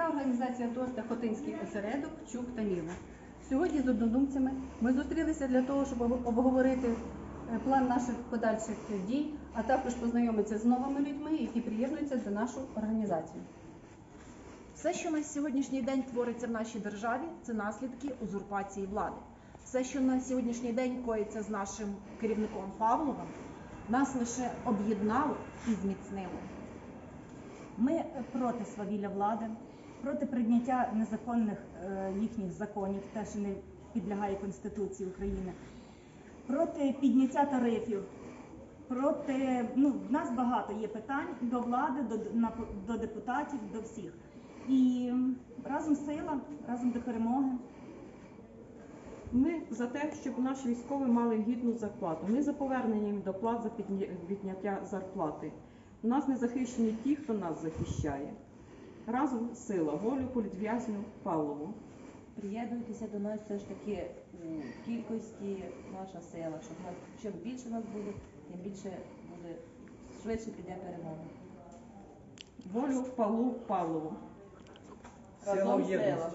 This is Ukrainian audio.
громадська організація ТОС та Хотинський осередок Чук та Міла. Сьогодні з однодумцями ми зустрілися для того, щоб обговорити е, план наших подальших дій, а також познайомитися з новими людьми, які приєднуються до нашу організацію. Все, що на сьогоднішній день твориться в нашій державі, це наслідки узурпації влади. Все, що на сьогоднішній день коїться з нашим керівником Павловим, нас лише об'єднало і зміцнило. Ми проти свавілля влади, проти прийняття незаконних е, їхніх законів, те, що не підлягає Конституції України, проти підняття тарифів, проти ну, в нас багато є питань до влади, до, на- до депутатів, до всіх. І разом сила, разом до перемоги. Ми за те, щоб наші військові мали гідну зарплату. Ми за повернення їм доплат за підняття зарплати. У нас не захищені ті, хто нас захищає. Разом сила, волю політв'язню Павлову. Приєднуйтеся до нас все ж таки у кількості наша сила, щоб нас чим більше нас буде, тим більше буде швидше піде перемога. Волю Павлу Павлову. Разом сила.